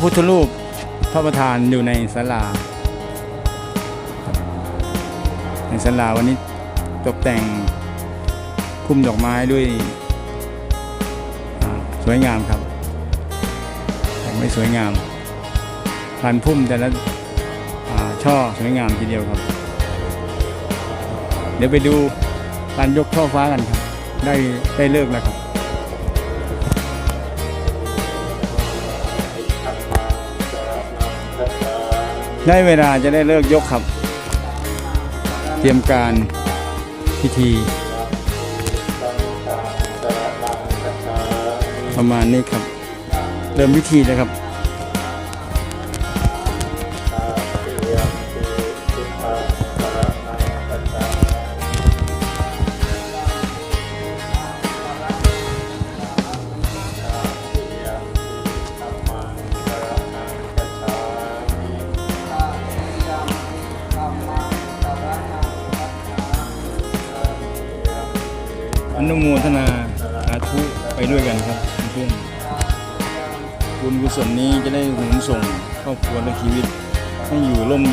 ระพุทธรูปพระประธานอยู่ในศาลา ในศาลาวันนี้ตกแต่งคุ้มดอกไม้ด้วยสวยงามครับแต่งไม่สวยงามพันพุ่มแต่ละช่อสวยงามทีเดียวครับ เดี๋ยวไปดูการยกช่อฟ้ากันครับ ได้ได้เลิกแล้วครับ ได้เวลาจะได้เลิกยกครับ เตรียมการพิธี ประมาณนี้ครับ เริ่มพิธีเลยครับ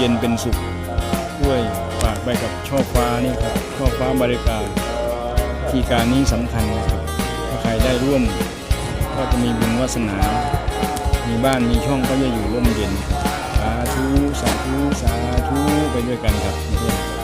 ย็นเป็นสุขด้วยฝากไปกับช่อฟ้านี่ครับช่อฟ้าบริการที่การนี้สำคัญนะครับ ถ้าใครได้ร่วมก็จะมีบุญวาสนา มีบ้านมีช่องก็จะอยู่ร่มเย็นสาธุสาธุสาธุไปด้วยกันครับเพื่อน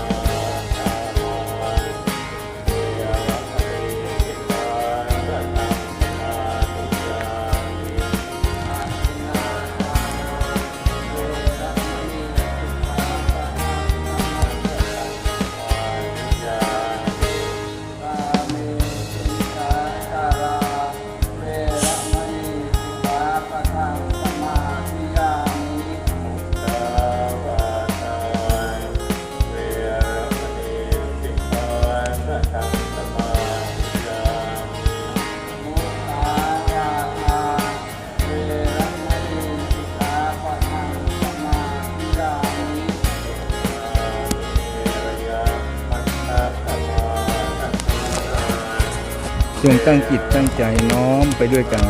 จงตั้งจิตตั้งใจน้อมไปด้วยกัน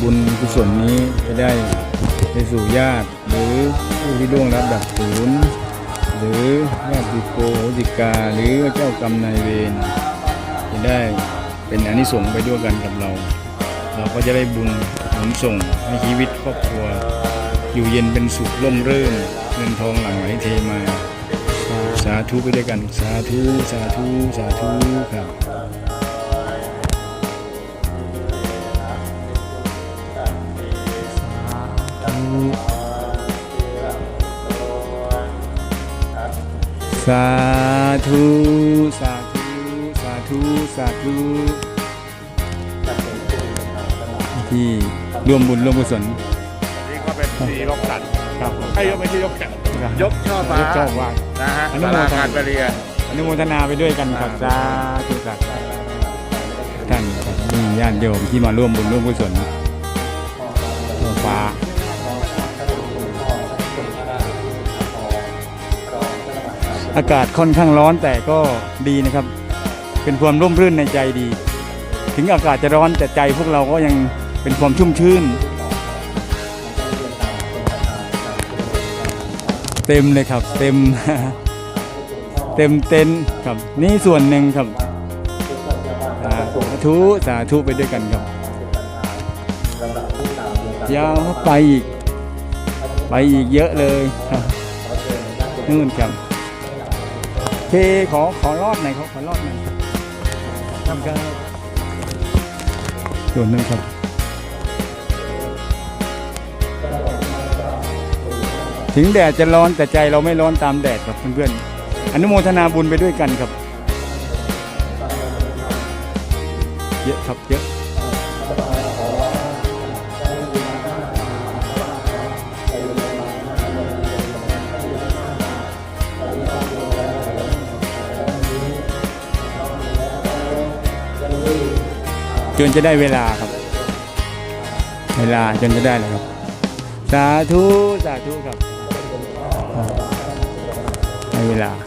บุญกุศลนี้จะได้ไปสู่ญาติ หรือผู้ที่ล่วงรับดับศูนย์หรือญาติโกโหติกาหรือเจ้ากรรมนายเวรจะได้เป็นอนิสงส์ไปด้วยกันกับเรา เราก็จะได้บุญหนุนส่งให้ชีวิตครอบครัว อยู่เย็นเป็นสุขร่มรื่นเงินทองหลั่งไหลเทมา สาธุไปด้วยกัน สาธุ สาธุ สาธุครับ สาธุ สาธุ สาธุ สาธุ ที่ร่วมบุญร่วมกุศลนี่ก็เป็นสียกสันครับผมไอ้ยกไม่ใช่ยกแขนยกช่อฟ้ายกช่อฟ้านะฮะอนุสาโมทนาราการประเรียนอนุโมทนาไปด้วยกันครับสาธุสาธุท่านครับนี่ญาติโยมที่มาร่วมบุญร่วมกุศลช่อฟ้า อากาศค่อนข้างร้อนแต่ก็ดีนะครับ เป็นความร่มรื่นในใจดี ถึงอากาศจะร้อนแต่ใจพวกเราก็ยังเป็นความชุ่มชื่น เต็มเลยครับ เต็ม เต็มเต็นครับ นี่ส่วนหนึ่งครับสาธุสาธุไปด้วยกันครับยาวไปอีก ไปอีกเยอะเลยนู่นครับ เคขอขอรอดหน่อยขอขอรอดหน่อยครับครับส่วนหนึ่งครับถึงแดดจะร้อนแต่ใจเราไม่ร้อนตามแดดครับเพื่อนๆอนุโมทนาบุญไปด้วยกันครับ เยอะครับเยอะ จนจะได้เวลาครับ เวลาจนจะได้แล้วครับ สาธุ สาธุครับได้เวลา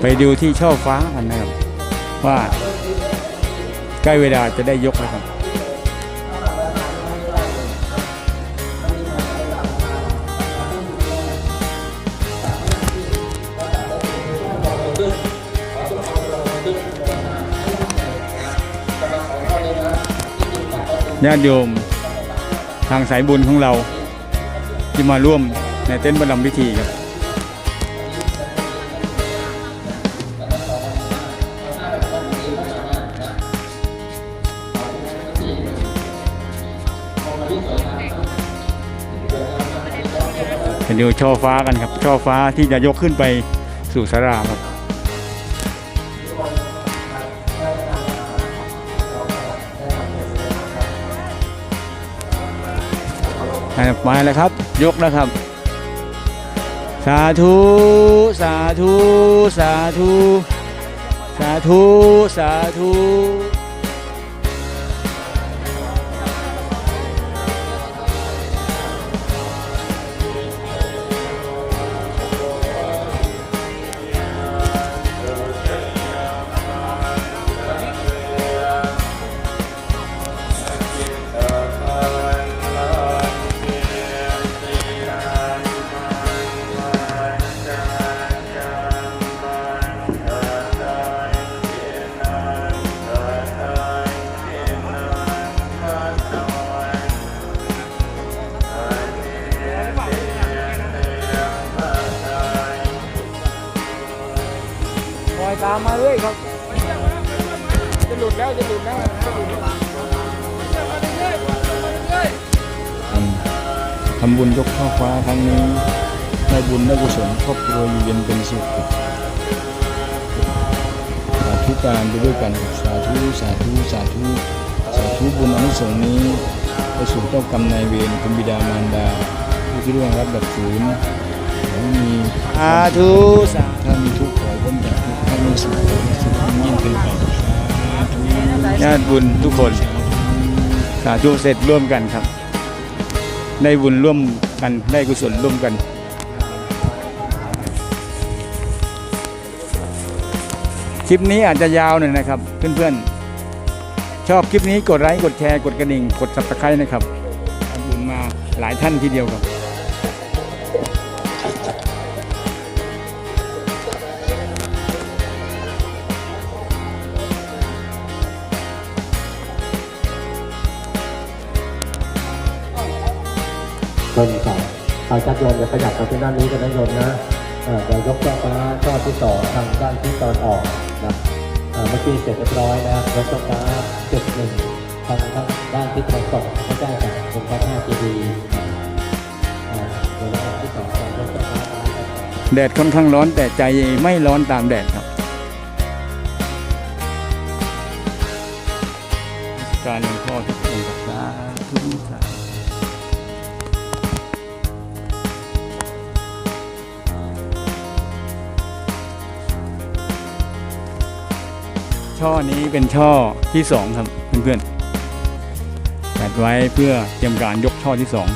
ไปดูที่ช่อฟ้ากันนะครับ ว่าใกล้เวลาจะได้ยกแล้วครับญาติโยมทางสายบุญของเรา ที่มาร่วมในเต้นประลำพิธีครับ ไปดูช่อฟ้ากันครับ ช่อฟ้าที่จะยกขึ้นไปสู่สาราครับอะมาแล้วครับ ยกแล้วครับ สาธุ สาธุ สาธุ สาธุ สาธุ มมาเรื่อยครับ จะหลุดแล้วจะหลุดแล้วจะหลุดแล้วทำบุญยกช่อฟ้าครั้งนี้ได้บุญได้กุศลครอบครัวอยู่เย็นเป็นสุขครับสาธุการไปด้วยกันครับสาธุสาธุสาธุสาธุบุญอนุสงส์นี้ไปสู่เจ้ากรรมนายเวรคุณบิดามารดาผู้ที่ร่วงรับดับศูนย์ขอให้มีสาธุสา ญาติบุญทุกคน สาธุเสร็จร่วมกันครับ ได้บุญร่วมกันได้กุศลร่วมกันคลิปนี้อาจจะยาวหน่อยนะครับ เพื่อนๆ ชอบคลิปนี้กดไลค์กดแชร์กดกระดิ่ง กด subscribe นะครับบุญมาหลายท่านทีเดียวครับ เอาจัดโยมเดี๋ยวขยับมาที่ด้านนี้กันนะโยมนะเอ่อเดี๋ยวยกช่อฟ้าช่อที่สองทางด้านที่ตอนออกนะเมื่อกี้เสร็จเรียบร้อยนะยกช่อฟ้าจุดหนึ่งทางด้านที่ตะวันตกไม่ใช่กับองค์พระธาตุเจดีย์อ่าเดี๋ยวเราที่สองการยกช่อฟ้าตรงนี้กันแดดค่อนข้างร้อนแต่ใจไม่ร้อนตามแดดครับ การหลวงพ่อ ช่อนี้เป็นช่อที่สองครับเพื่อนๆจัดไว้เพื่อเตรียมการยกช่อที่สอง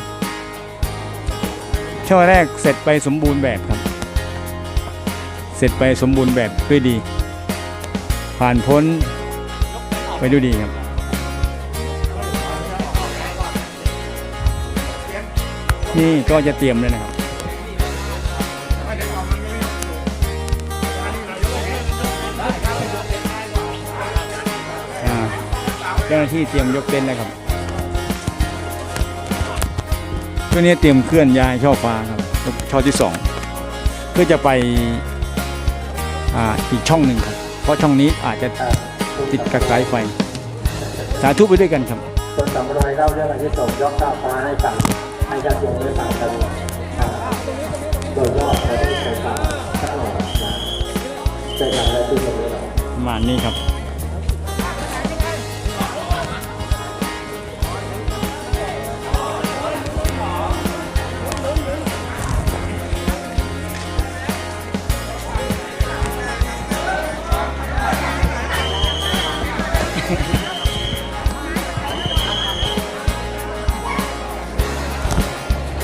ช่อแรกเสร็จไปสมบูรณ์แบบครับ เสร็จไปสมบูรณ์แบบด้วยดี ผ่านพ้นไปด้วยดีครับนี่ก็จะเตรียมเลยนะครับ เจ้าหน้าที่เตรียมยกเต็นท์แล้วครับช่วงนี้เตรียมเคลื่อนย้ายช่อฟ้าครับช่อที่สองเพื่อจะไปอ่าอีกช่องหนึ่งครับ เพราะช่องนี้อาจจะติดกระสายไฟ สาธุไปด้วยกันครับคนสำรวยเล่าเรื่องอันที่สองยกช่อฟ้าให้ฟังให้ญาติโยมได้ฟังกันอ่าโดยรอบเราต้องใช้ฟังสักหน่อยนะเจอกันแล้วที่ตรงนี้เราประมาณนี้ครับ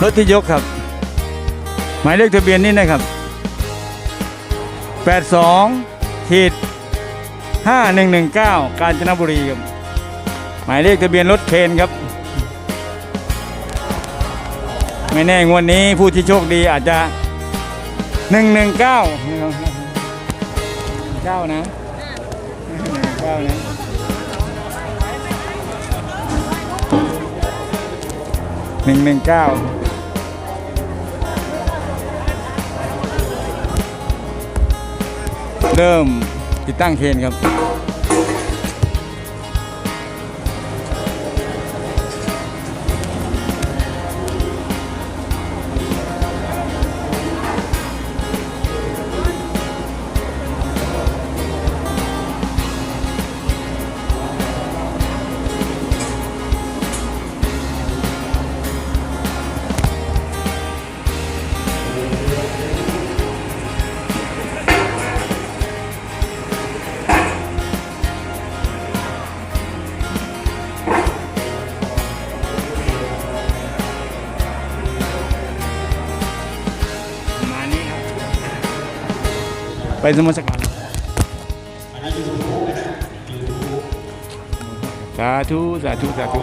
รถที่ยกครับ หมายเลขทะเบียนนี่นะครับ 82ขีด5119 กาญจนบุรีครับ หมายเลขทะเบียนรถเคนครับ ไม่แน่งวดนี้ผู้ที่โชคดีอาจจะ 119 9 นะ 9 นะหนึ่งหนึ่งเก้า เริ่มติดตั้งเคนครับ ไปสมุทรสาครสาธุสาธุสาธุ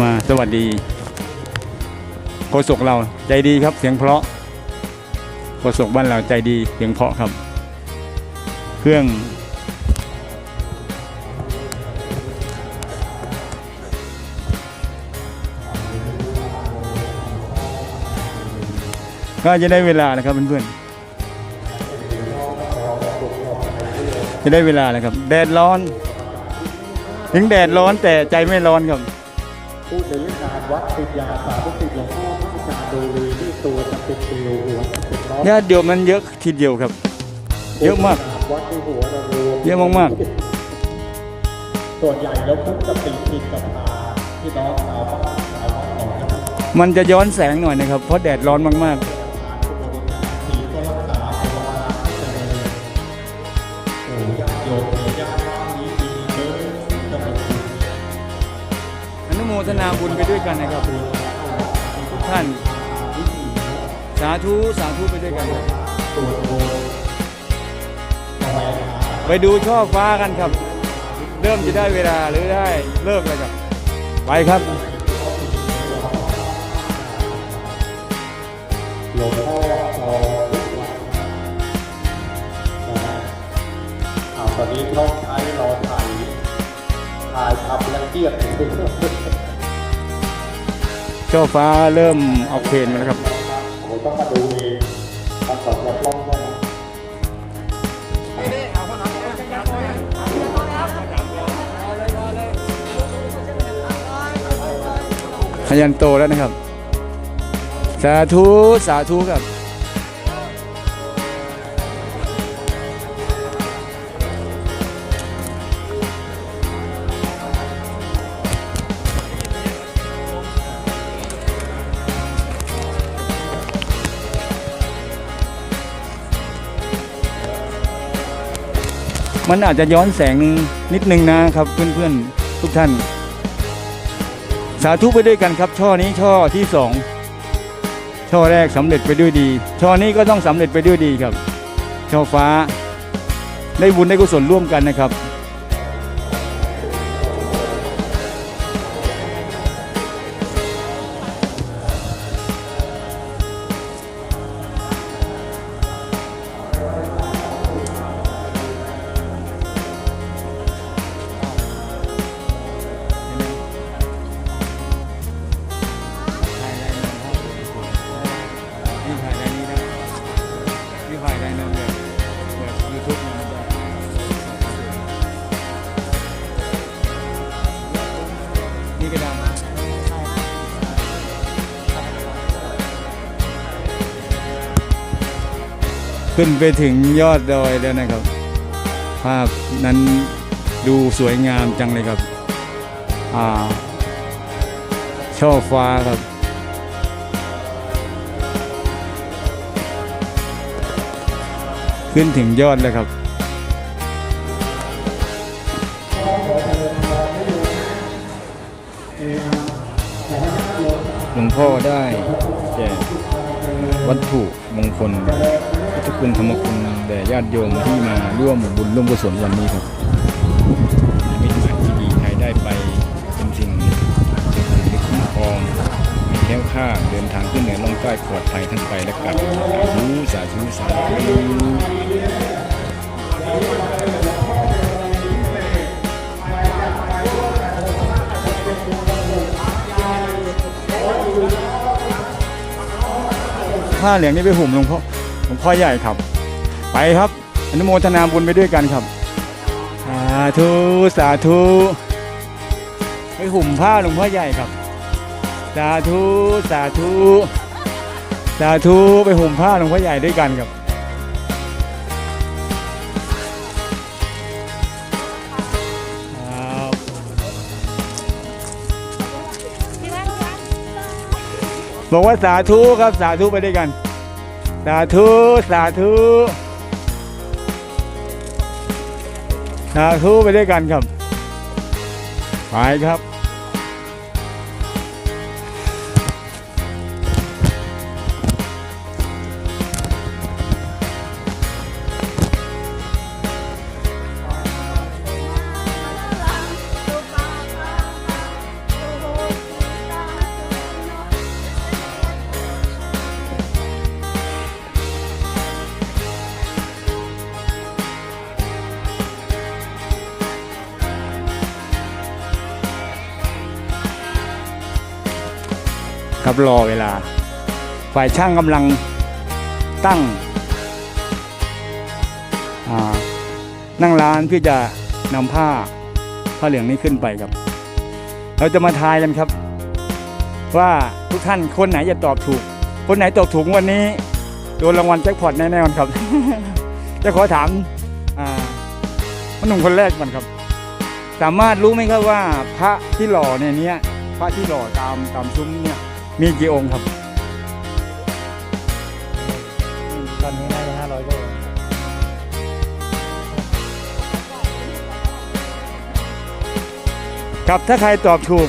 มาสวัสดีโฆษกเราใจดีครับเสียงเพราะโฆษกบ้านเราใจดีเสียงเพราะครับ เครื่อง ก็จะได้เวลานะครับเพื่อนๆจะได้เวลาแล้วครับ แดดร้อน ถึงแดดร้อนแต่ใจไม่ร้อนครับผู้เดินงานวัดติดยาสาธุติดหลวงพ่อพระอาจารย์ดูรีที่ตัวจะเป็นติวหัวเป็นน้องญาติโยมนั้นเยอะทีเดียวครับ เยอะมากวัดที่หัวเรารวมเยอะมากส่วนใหญ่แล้วพุทธจะติดติดกับตาที่น้องสาวบ้านสาวบ้านของมันจะย้อนแสงหน่อยนะครับ เพราะแดดร้อนมากสี นุโมทนาบุญไปด้วยกันนะครับทุกท่าน สาธุ สาธุไปด้วยกันครับไปดูช่อฟ้ากันครับ เริ่มจะได้เวลาหรือได้เลิกแล้วครับไปครับหลวงพ่อรอทุกวันนะเอาตอนนี้น้องใช้รอถ่ายถ่ายทำละเอียด ช่อฟ้าเริ่มเอาเพนมาแล้วครับต้องมาดูเองมาสอบแบบล่องด้วยนะพยันโตแล้วนะครับ สาธุ สาธุครับ มันอาจจะย้อนแสงนิดนึงนะครับเพื่อนๆทุกท่าน สาธุไปด้วยกันครับ ช่อนี้ช่อที่สองช่อแรกสำเร็จไปด้วยดี ช่อนี้ก็ต้องสำเร็จไปด้วยดีครับ ช่อฟ้า ได้บุญได้กุศลร่วมกันนะครับ ขึ้นไปถึงยอดดอยแล้วนะครับ ภาพนั้นดูสวยงามจังเลยครับ อ่า ช่อฟ้าครับ ขึ้นถึงยอดแล้วครับหลวงพ่อได้แจกวัตถุมงคล พุทธคุณธรรมคุณแด่ญาติโยมที่มาร่วมบุญร่วมกุศลวันนี้ครับมิตรหมายที่ดีใครได้ไปเป็นสิ่งที่คุ้มครองมีแคล้วคลาเดินทางขึ้นเหนือล่องใต้ปลอดภัยทั้งไปและกลับสาธุสาธุสาธุผ้าเหลืองนี่ไปห่มหลวงพ่อ พ่อใหญ่ครับ ไปครับอนุโมทนาบุญไปด้วยกันครับ สาธุ สาธุไปห่มผ้าหลวงพ่อใหญ่ครับ สาธุ สาธุ สาธุไปห่มผ้าหลวงพ่อใหญ่ด้วยกันครับครับบอกว่าสาธุครับสาธุไปด้วยกัน สาธุ สาธุ สาธุไปด้วยกันครับ ไปครับ ครับ รอเวลา ฝ่ายช่างกำลังตั้งอ่านั่งร้านเพื่อจะนำผ้าผ้าเหลืองนี้ขึ้นไปครับ เราจะมาทายกันครับ ว่าทุกท่านคนไหนจะตอบถูก คนไหนตอบถูกงวันนี้โดนรางวัลแจ็คพอตแน่นอนครับ จะขอถามอ่าพ่อหนุ่มคนแรกก่อนครับ สามารถรู้ไหมครับว่าพระที่หล่อในเนี้ยพระที่หล่อตามตามซุ้มเนี่ย มีกี่องค์ครับ ตอนนี้น่าจะห้าร้อยกว่าครับถ้าใครตอบถูก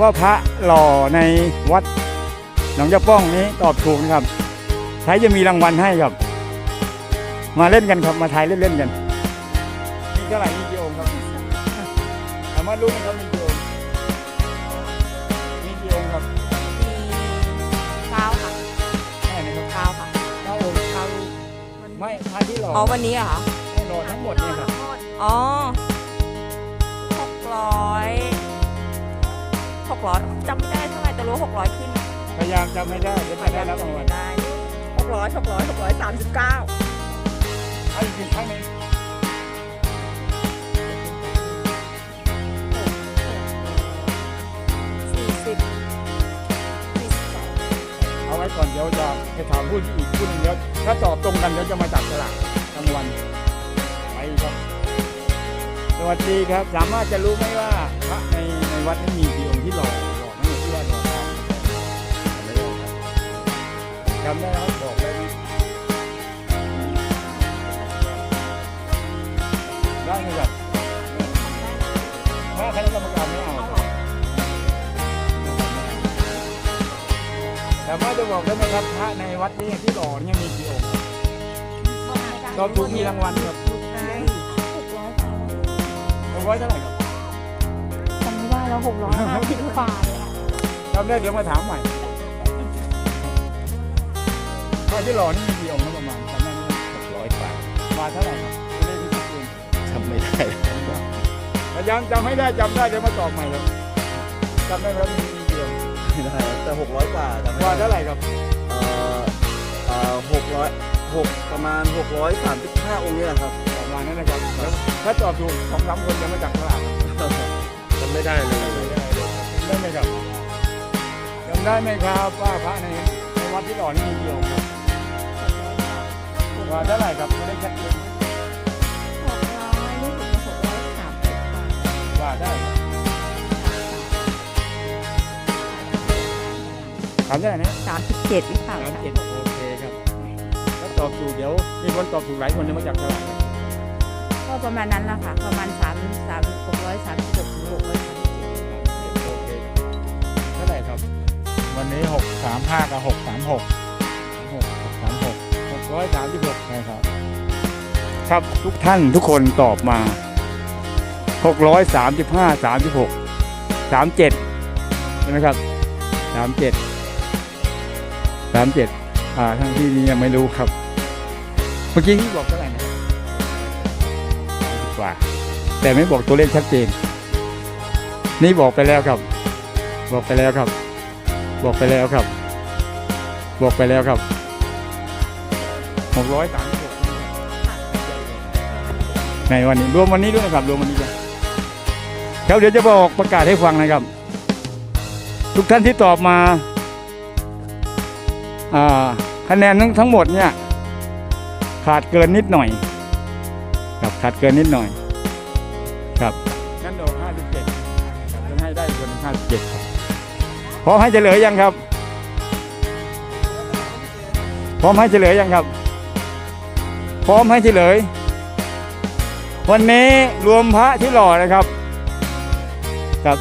ว่าพระหล่อในวัดหนองยะป้องนี้ตอบถูกนะครับใช้จะมีรางวัลให้ครับ มาเล่นกันครับมาทายเล่นๆกันมีเท่าไหร่มีกี่องค์ครับสามารถรู้ไหมครับ ไม่พระที่หล่ออ๋อวันนี้เหรอคะให้หล่อทั้งหมดเนี่ยครับอ๋อหกร้อยหกร้อยจำไม่ได้เท่าไหร่แต่รู้หกร้อยขึ้นพยายามจำไม่ได้เดี๋ยวจะได้รับรางวัลได้หกร้อยหกร้อยหกร้อยสามสิบเก้าเอาอีกหนึ่งครั้งหนึ่ง ก่อนเดี๋ยวจะไปถามผู้ที่อีกผู้หนึงเดี๋ยวถ้าตอบตรงกันเดี๋ยวจะมาจับฉลากรางวัลไปครับ สวัสดีครับ สามารถจะรู้ไหมว่าพระในในวัดนี้มีกี่องค์ที่หล่อหล่อทั้งหมดที่ว่าหล่อตามจำได้ครับบอกได้ไหมได้ไหมครับถ้าคณะกรรมการไม่เอา เอาคเหรรับอสามารถจะบอกได้ไหมครับพระในวัดนี้ที่หล่อเนี่ยมีกี่องค์ตอบถูกมีรางวัลครับได้หกร้อยเอาไว้เท่าไหร่ครับจำไม่ได้แล้วหกร้อยห้าสิบฝ่าเลยอะจำได้เดี๋ยวมาถามใหม่พระที่หล่อนี่มีกี่องค์ครับประมาณจำได้ไหมร้อยกว่ามาเท่าไหร่ครับไม่ได้ที่ทุกคนทำไม่ได้พยายามจำให้ได้จำได้เดี๋ยวมาตอบใหม่ครับจำได้แล้วมี กี่องค์ไม่ได้แต่หกร้อยกว่าแต่ไม่มาได้เท่าไหร่ครับเอ่อเอ่อหกร้อยหกประมาณหกร้อยสามสิบห้าองค์เนี่ยครับ ประมาณนั้นนะครับแล้วถ้าตอบถูกสองสามคนจะมาจับฉลากครับทำไม่ได้เลยจำได้ไหมครับจำได้ไหมครับว่าพระในในวัดที่หล่อนี่มีกี่องค์ครับว่าเท่าไหร่ครับไม่ได้ชัดเจนหกร้อยรู้สึกจะหกร้อยสามสิบฝ่าว่าได้ครับ ถามได้ไหมสามสิบเจ็ดหรือเปล่าสามเจ็ดโอเคครับถ้าตอบถูกเดี๋ยวมีคนตอบถูกหลายคนจะมาจับฉลากครับก็ประมาณนั้นแหละค่ะ ประมาณสามสามหกร้อยสามสิบหกถึงหกร้อยสามสิบเจ็ดโอเคเท่าไหร่ครับวันนี้หกสามห้ากับหกสามหกหกหกสามหกหกร้อยสามสิบหกใช่ครับ ครับทุกท่านทุกคนตอบมาหกร้อยสามสิบห้าสามสิบหกสามเจ็ดใช่ไหมครับสามเจ็ด สามเจ็ดอ่าทั้งที่นี้ยังไม่รู้ครับ เมื่อกี้ที่บอกเท่าไหร่นะครับกว่า แต่ไม่บอกตัวเลขชัดเจน นี่บอกไปแล้วครับ บอกไปแล้วครับ บอกไปแล้วครับ บอกไปแล้วครับหกร้อยสามสิบหกในวันนี้รวมวันนี้ด้วยนะครับรวมวันนี้ด้วยครับเดี๋ยวจะบอกประกาศให้ฟังนะครับ ทุกท่านที่ตอบมา คะแนนทั้งทั้งหมดเนี่ยขาดเกินนิดหน่อยครับขาดเกินนิดหน่อย ครับนั่นโดนห้าสิบเจ็ดจะให้ได้คนห้าสิบเจ็ดครับพร้อมให้เฉลยยังครับ พร้อมให้เฉลยยังครับ พร้อมให้เฉลย วันนี้รวมพระที่หล่อนะครับครับ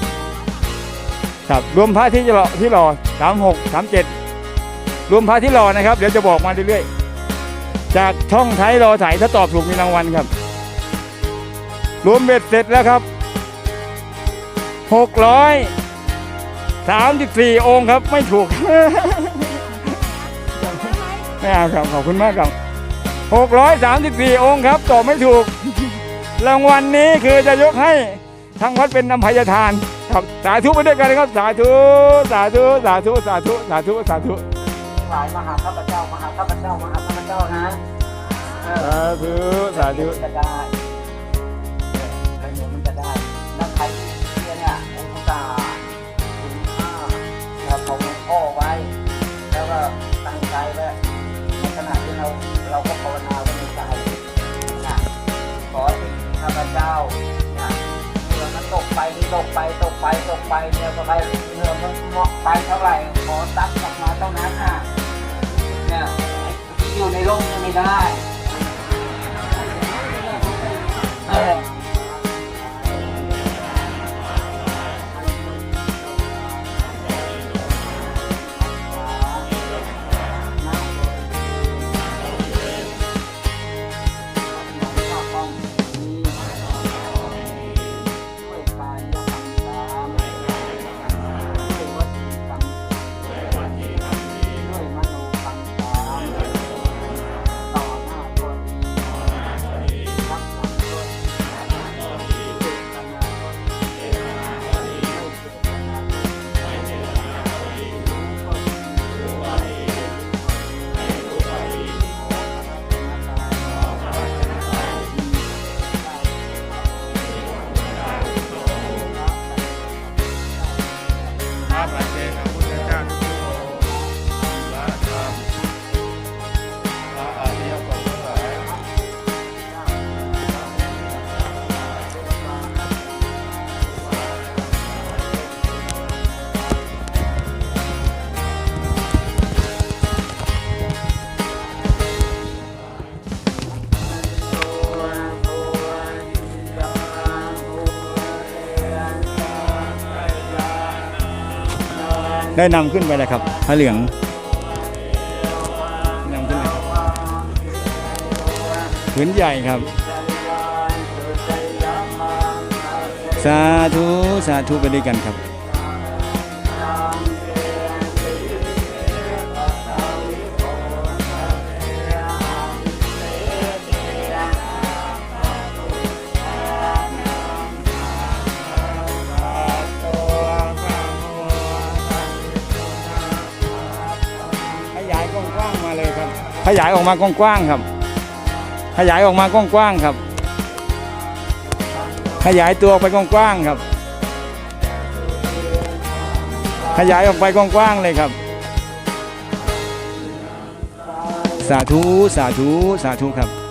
ครับรวมพระที่หล่อที่หล่อสามหกสามเจ็ด รวมพระที่หล่อนะครับ เดี๋ยวจะบอกมาเรื่อยๆ จากช่องไทยรอถ่ายถ้าตอบถูกมีรางวัลครับ รวมเบ็ดเสร็จแล้วครับหกร้อยสามสิบสี่องค์ครับไม่ถูก ไม่เอาครับ ขอบคุณมากครับหกร้อยสามสิบสี่องค์ครับตอบไม่ถูก รางวัลนี้คือจะยกให้ทางวัดเป็นนำพยทานครับสาธุไปด้วยกันนะครับ สาธุ สาธุ สาธุ สาธุ สาธุ สาธุ หลายมหาข้าพเจ้ามหาข้าพเจ้ามหาข้าพเจ้านะเออสาธุสาธุจะได้ใครเหนียวมันจะได้แล้วใครที่เชื่อเนี่ยองค์ตาถึงค่าเราของหลวงพ่อไว้ แล้วก็ตั้งใจไว้ในขณะที่เราเราก็ภาวนาไว้ในใจนะขอสิ่งที่ข้าพเจ้าเนี่ยเมื่อมันตกไปนี่ตกไปตกไปตกไปเนี่ยก็ไปเมื่อมันเหมาะไปเท่าไหร่ขอตักกลับมาเท่านั้นน่ะ เนี่ยอยู่ในร่มยังไม่ได้ ได้นำขึ้นไปเลยครับพระเหลืองนำขึ้นเลยครับผืนใหญ่ครับ สาธุ สาธุไปด้วยกันครับ ขยายออกมากว้างๆครับ ขยายออกมากว้างๆครับ ขยายตัวออกไปกว้างๆครับ ขยายออกไปกว้างๆเลยครับ สาธุสาธุสาธุครับ